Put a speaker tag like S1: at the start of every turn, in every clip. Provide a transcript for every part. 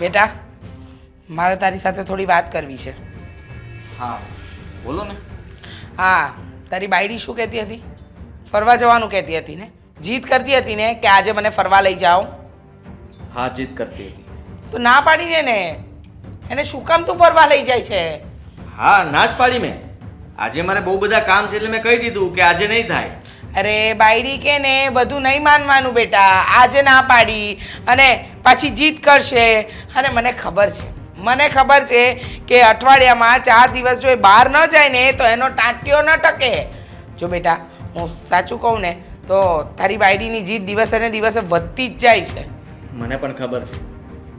S1: બેટા મારે તારી સાથે થોડી વાત કરવી છે.
S2: હા બોલો ને.
S1: હા તારી બાયડી શું કહેતી હતી? ફરવા જવાનું કહેતી હતી ને? જીદ કરતી હતી ને કે આજે મને ફરવા લઈ જાઓ?
S2: હા જીત કરતી હતી.
S1: તો ના પાડી દે ને? એને શું કામ તું ફરવા લઈ જાય છે?
S2: હા ના જ પાડી મેં. આજે મારે બહુ બધા કામ છે એટલે મેં કહી દીધું કે આજે નહીં થાય.
S1: અરે બાયડી કે ને, બધું નહીં માનવાનું બેટા, આજે ના પાડી અને પાછી જીદ કરશે. અને મને ખબર છે, મને ખબર છે કે અઠવાડિયામાં ચાર દિવસ જો એ બહાર ન જાય ને, તો એનો ટાંટ્યો ન ટકે. જો બેટા, હું સાચું કહું ને, તો તારી બાયડીની જીદ દિવસે ને દિવસે વધતી જ જાય છે.
S2: મને પણ ખબર છે.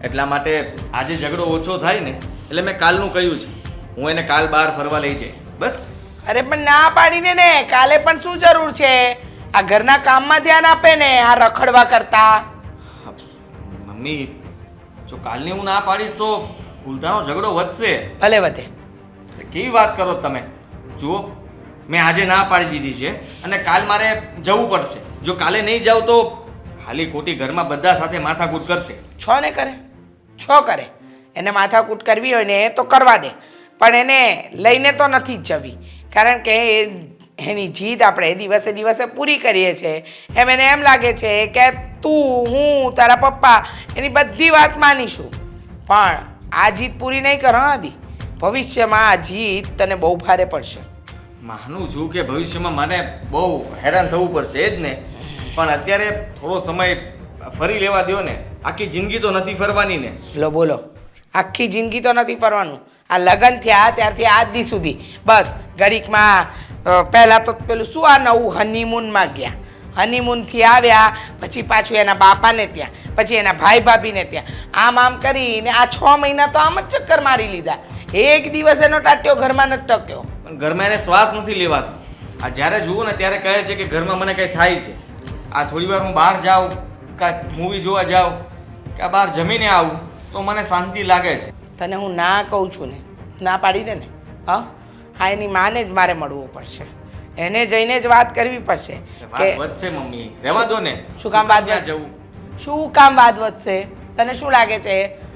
S2: એટલા માટે આજે ઝઘડો ઓછો થાય ને, એટલે મેં કાલનું કહ્યું છે. હું એને કાલ બહાર ફરવા લઈ જઈશ. બસ.
S1: અરે પણ ના પાડી દે ને કાલે પણ શું જરૂર છે? આ ઘરના કામમાં ધ્યાન આપે ને આ રખડવા કરતા.
S2: મમ્મી જો કાલની હું ના પાડીશ તો ઉલટાનો ઝઘડો વધશે.
S1: ભલે વધે.
S2: કેવી વાત કરો તમે? જુઓ મેં આજે ના પાડી દીધી છે અને કાલ મારે જવું પડશે. જો કાલે નહીં જાઉં તો ખાલી ખોટી ઘરમાં બધા સાથે માથાકૂટ કરશે.
S1: છો ને કરે. છો કરે. એને માથાકૂટ કરવી હોય ને તો કરવા દે. પણ એને લઈને તો નથી જ જવી. કારણ કે એની જીદ આપણે દિવસે દિવસે પૂરી કરીએ છીએ. એમ એને એમ લાગે છે કે તું હું તારા પપ્પા એની બધી વાત માનીશું. પણ આ જીત પૂરી નહીં કરો આદિ? ભવિષ્યમાં આ જીત તને બહુ ભારે પડશે.
S2: માનું છું કે ભવિષ્યમાં મને બહુ હેરાન થવું પડશે એ જ ને. પણ અત્યારે થોડો સમય ફરી લેવા દો ને. આખી જિંદગી તો નથી ફરવાની ને.
S1: બોલો બોલો. આખી જિંદગી તો નથી ફરવાનું. આ લગ્ન થયા ત્યારથી આજ દી સુધી. બસ ઘડીકમાં પહેલાં તો પેલું શું આ નવું હનીમૂનમાં ગયા? હનીમૂનથી આવ્યા પછી પાછું એના બાપાને ત્યાં પછી એના ભાઈ ભાભીને ત્યાં. આમ આમ કરીને આ છ મહિના તો આમ જ ચક્કર મારી લીધા. એક દિવસ એનો ટાટ્યો ઘરમાં નથી ટક્યો.
S2: પણ ઘરમાં એને શ્વાસ નથી લેવાતો. આ જ્યારે જુઓ ને ત્યારે કહે છે કે ઘરમાં મને કંઈ થાય છે. આ થોડી વાર હું બહાર જાઉં કાં મૂવી જોવા જાઉં કે બહાર જમીને આવું તો મને શાંતિ લાગે છે.
S1: તને હું ના કહું છું ને ના પાડી દે ને હા? હા એની માને જ મારે મળવું પડશે. એને જઈને જ વાત કરવી પડશે
S2: કે વધશે મમ્મી. રહેવા દો ને.
S1: શું કામ વાત
S2: જવું?
S1: શું કામ વાત વધશે? તને શું લાગે છે?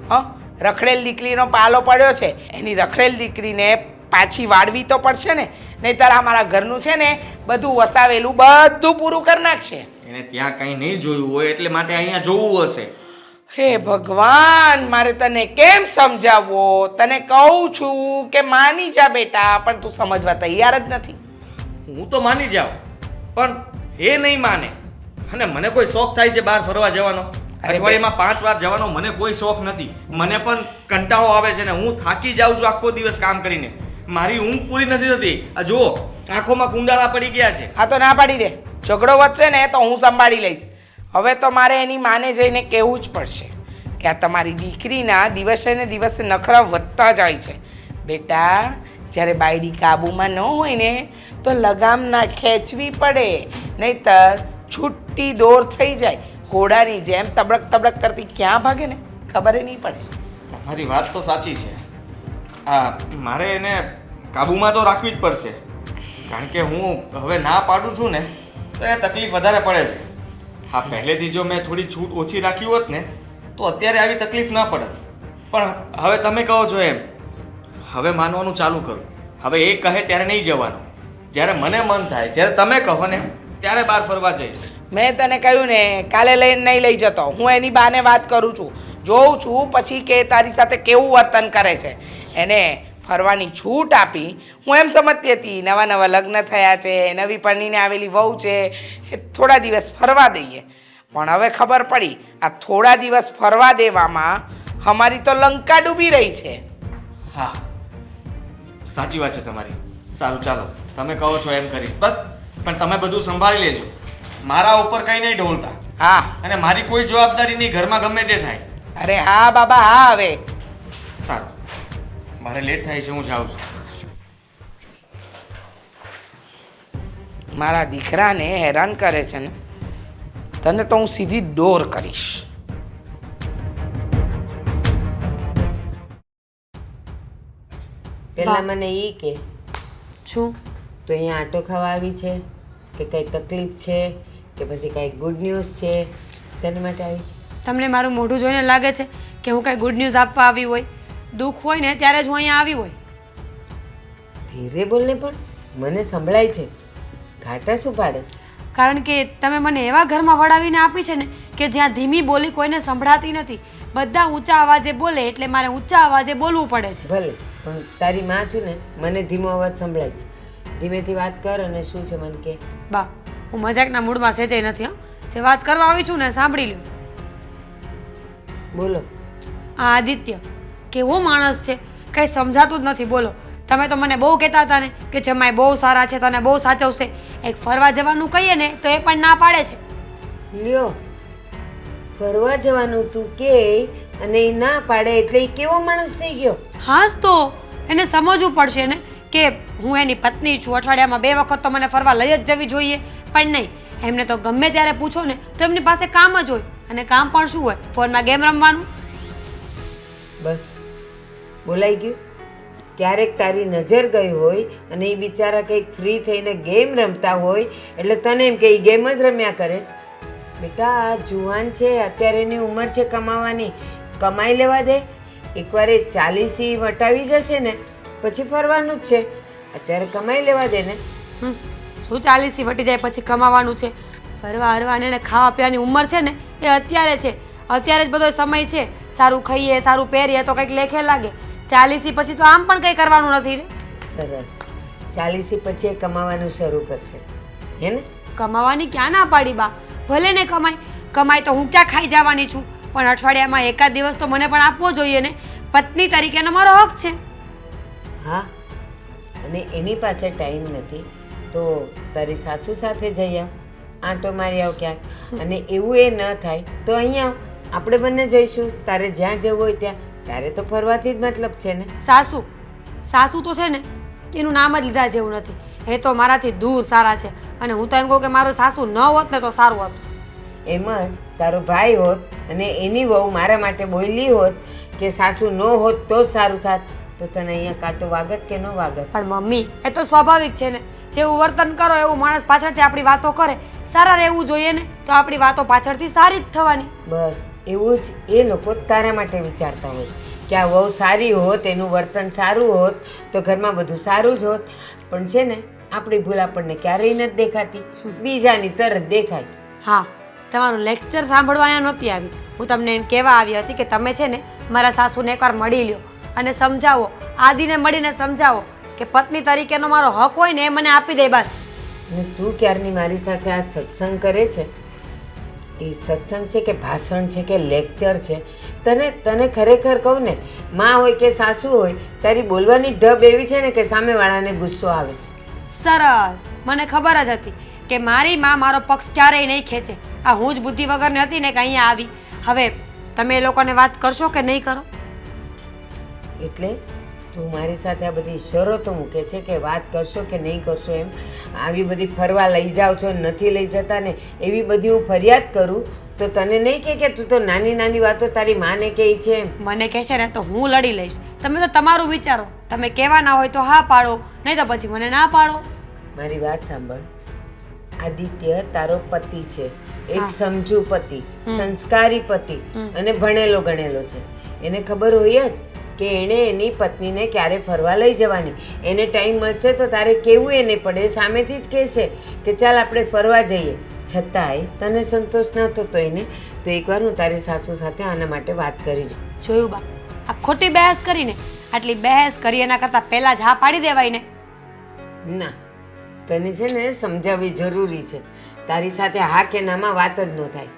S1: હ? રખડેલ દીકરીનો પાલો પડ્યો છે. એની રખડેલ દીકરીને પાછી વાળવી તો પડશે ને? નહીંતર અમારા ઘરનું છે ને બધું વસાવેલું બધું પૂરું કરી નાખશે.
S2: એને ત્યાં કંઈ નહીં જોયું હોય એટલે માટે અહીંયા જોવું હશે.
S1: હે ભગવાન મારે તને કેમ સમજાવવો? તને કહું છું કે માની જા બેટા પણ તું સમજવા તૈયાર જ નથી.
S2: હું તો માની જાઉં પણ એ નહીં માને. અને મને કોઈ શોખ થાય છે બહાર ફરવા જવાનો? અઠવાડિયામાં પાંચ વાર જવાનો મને કોઈ શોખ નથી. મને પણ કંટાળો આવે છે ને હું થાકી જાઉં છું આખો દિવસ કામ કરીને. મારી ઊંઘ પૂરી નથી થતી. આ જુઓ આંખોમાં કુંડાળા પડી ગયા છે.
S1: હા તો ના પાડી દે. ઝઘડો વધશે ને તો હું સંભાળી લઈશ. હવે તો મારે એની માને જઈને કહેવું જ પડશે કે આ તમારી દીકરીના દિવસે ને દિવસે નખરા વધતા જાય છે. બેટા, જ્યારે બાયડી કાબૂમાં ન હોય ને, તો લગામ ના ખેંચવી પડે, નહીતર છૂટી દોર થઈ જાય. ઘોડાની જેમ તબડક તબડક કરતી ક્યાં ભાગે ને? ખબર નહીં પડે.
S2: તમારી વાત તો સાચી છે. આ, મારે એને કાબૂમાં તો રાખવી જ પડશે. કારણ કે હું હવે ના પાડું છું ને, તો એ તકલીફ વધારે પડે છે. હા પહેલેથી જો મેં થોડી છૂટ ઓછી રાખી હોત ને, તો અત્યારે આવી તકલીફ ના પડત. પણ હવે તમે કહો છો એમ, હવે માનવાનું ચાલુ કરું. હવે એ કહે ત્યારે નહીં જવાનું. જ્યારે મને મન થાય, જ્યારે તમે કહો ને, ત્યારે બહાર ફરવા જઈશ
S1: મેં તને કહ્યું ને, કાલે લઈને નહીં લઈ જતો. હું એની બાને વાત કરું છું. જોઉં છું, પછી કે તારી સાથે કેવું વર્તન કરે છે. એને ફરવાની છૂટ આપી. હું એમ સમજતી હતી નવા નવા લગ્ન થયા છે નવી પરણીને આવેલી વહુ છે એ થોડા દિવસ ફરવા દઈએ. પણ હવે ખબર પડી આ થોડા દિવસ ફરવા દેવામાં અમારી તો લંકા ડૂબી રહી છે.
S2: હા સાચી વાત છે તમારી. સારું ચાલો તમે કહો છો એમ કરીશ. બસ પણ તમે બધું સંભાળી લેજો. મારા ઉપર કંઈ નહીં ઢોલતા.
S1: હા.
S2: અને મારી કોઈ જવાબદારી નહીં ઘરમાં ગમે તે થાય.
S1: અરે હા બાબા હા હવે
S2: મારે લેટ થાય છે હું જાઉં છું.
S1: મારા દીકરાને હેરાન કરે છે ને તને તો હું સીધી ડોર કરીશ.
S3: પહેલા મને એ કે
S4: છું
S3: તો અહીંયા આટો ખાવા આવી છે કે કંઈ તકલીફ છે કે પછી કાંઈ ગુડ ન્યૂઝ છે? શેના માટે આવી?
S4: તમને મારું મોઢું જોઈને લાગે છે કે હું કાંઈ ગુડ ન્યૂઝ આપવા આવી હોય? દુઃખ હોય ને ત્યારે જ હું અહીંયા આવી હોય.
S3: ધીરે બોલને પણ મને સંભળાય છે. ઘાટા શું પાડે છે?
S4: કારણ કે તમે મને એવા ઘરમાં વળાવીને આપી છે ને કે જ્યાં ધીમી બોલી કોઈને સંભળાતી નથી. બધા ઊંચા અવાજે બોલે એટલે મારે ઊંચા અવાજે બોલવું પડે છે.
S3: ભલે પણ તારી માં છું ને મને ધીમો અવાજ સંભળાય છે. ધીમેથી વાત કર અને શું છે મને કે?
S4: બા હું મજાકના મૂડમાં સેજાઈ નથી હં. જે વાત કરવા આવી છું ને સાંભળી લ્યો.
S3: બોલો.
S4: આ આદિત્ય કેવો માણસ છે કંઈ સમજાતું જ નથી. બોલો તમે તો મને બહુ કહેતા હતા ને કે જમાઈ બહુ સારા છે તને બહુ સાચવશે. એક ફરવા જવાનું કહીએ ને તો એ પણ ના પાડે છે.
S3: લ્યો ફરવા જવાનું તું કે અને એ ના પાડે એટલે એ કેવો માણસ થઈ ગયો?
S4: હા જ તો એને સમજવું પડશે ને કે હું એની પત્ની છું. અઠવાડિયામાં બે વખત તો મને ફરવા લઈ જ જવી જોઈએ. પણ નહીં એમને તો ગમે ત્યારે પૂછો ને તો એમની પાસે કામ જ હોય. અને કામ પણ શું હોય? ફોનમાં ગેમ રમવાનું?
S3: બસ. બોલાઈ ગયું. ક્યારેક તારી નજર ગઈ હોય અને એ બિચારા કંઈક ફ્રી થઈને ગેમ રમતા હોય, એટલે તને એમ કે એ ગેમ જ રમ્યા કરે છે. બેટા, આ જુવાન છે, અત્યારે એની ઉંમર છે કમાવાની. કમાઈ લેવા દે. એકવાર એ ચાલીસી વટાવી જશે ને, પછી ફરવાનું જ છે. અત્યારે કમાઈ લેવા દે ને.
S4: શું ચાલીસી વટી જાય પછી કમાવાનું છે? ફરવા હરવાને એને ખાવા પીવાની ઉંમર છે ને, એ અત્યારે છે. અત્યારે જ બધો સમય છે. સારું ખાઈએ, સારું પહેરીએ તો કંઈક લેખે લાગે. ચાલીસી પછી તો આમ પણ કંઈ કરવાનું નથી ને?
S3: સરસ. ચાલીસી પછી એ કમાવાનું શરૂ કરશે. હે ને?
S4: કમાવાની ક્યાં ના પાડી બા? ભલે ને કમાય. કમાય તો હું ક્યાં ખાઈ જવાની છું? પણ અઠવાડિયામાં એકાદ દિવસ તો મને પણ આપવો જોઈએ ને. પત્ની તરીકેનો મારો હક છે.
S3: હા. અને એની પાસે ટાઈમ નથી તો તારી સાસુ સાથે જઈ આવ. આંટો મારી આવ ક્યાંક. અને એવું એ ન થાય તો અહીંયા આપણે બંને જઈશું. તારે જ્યાં જવું હોય ત્યાં. તારે તો ફરવાથી જ મતલબ છે ને.
S4: સાસુ સાસુ તો છે ને એનું નામ જ લીધા જેવું નથી. એ તો મારાથી દૂર સારા છે. અને હું તો એમ કહું કે મારો સાસુ ન હોત ને તો સારું હતું.
S3: એમ જ તારો ભાઈ હોત અને એની વહુ મારા માટે બોલી હોત કે સાસુ ન હોત તો જ સારું થાત. તો તને અહીંયા કાંટો વાગત કે ન વાગત?
S4: પણ મમ્મી એ તો સ્વાભાવિક છે ને. જેવું વર્તન કરો એવું માણસ પાછળથી આપણી વાતો કરે. સારા રહેવું જોઈએ ને તો આપણી વાતો પાછળથી સારી જ થવાની.
S3: બસ. એવું જ એ લોકો તારા માટે વિચારતા હોય કે આ વહુ સારી હોત એનું વર્તન સારું હોત તો ઘરમાં બધું સારું જ હોત. પણ છે ને આપણી ભૂલ આપણને ક્યારેય નથી દેખાતી. બીજાની તરત દેખાય.
S4: હા તમારું લેક્ચર સાંભળવા અહીંયા નહોતી આવી. હું તમને એમ કહેવા આવી હતી કે તમે છે ને મારા સાસુને એકવાર મળી લ્યો અને સમજાવો આદિને મળીને સમજાવો કે પત્ની તરીકેનો મારો હક હોય ને એ મને આપી દે બસ.
S3: તું ક્યારની મારી સાથે આ સત્સંગ કરે છે? એ સત્સંગ છે કે ભાષણ છે કે લેક્ચર છે તને તને ખરેખર કહું ને માં હોય કે સાસુ હોય તારી બોલવાની ઢબ એવી છે ને કે સામેવાળાને ગુસ્સો આવે.
S4: સરસ. મને ખબર જ હતી કે મારી માં મારો પક્ષ ક્યારેય નહીં ખેંચે. આ હું જ બુદ્ધિ વગરની હતી ને કે અહીંયા આવી. હવે તમે એ લોકોને વાત કરશો કે નહીં કરો?
S3: એટલે તું મારી સાથે આ બધી શરતો મૂકે છે કે વાત કરશો કે નહીં કરશો એમ. આવી બધી ફરવા લઈ જાઓ છો નથી લઈ જતા ને એવી બધી હું ફરિયાદ કરું તો તને નહીં કે કે તું તો નાની નાની વાતો તારી માને કહે છે
S4: મને કહેશે ને તો હું લડી લઈશ. તમે તો તમારું વિચારો. તમે કહેવાના હોય તો હા પાડો નહીં તો પછી મને ના પાડો.
S3: મારી વાત સાંભળ. આદિત્ય તારો પતિ છે. એક સમજુ પતિ સંસ્કારી પતિ અને ભણેલો ગણેલો છે. એને ખબર હોય જ કે એણે એની પત્નીને ક્યારે ફરવા લઈ જવાની? એને ટાઈમ મળશે તો તારે કેવું એને પડે? સામેથી જ કહેશે કે ચાલ આપણે ફરવા જઈએ. છતાંય તને સંતોષ ન થતો એને તો એકવાર હું તારી સાસુ સાથે આના માટે વાત કરી
S4: જોયું બા આ ખોટી બહેસ કરીને આટલી બહેસ કરી એના કરતાં પહેલાં જ હા પાડી દેવાય ને
S3: ના તને છે ને સમજાવવી જરૂરી છે. તારી સાથે હા કે નામાં વાત જ ન થાય.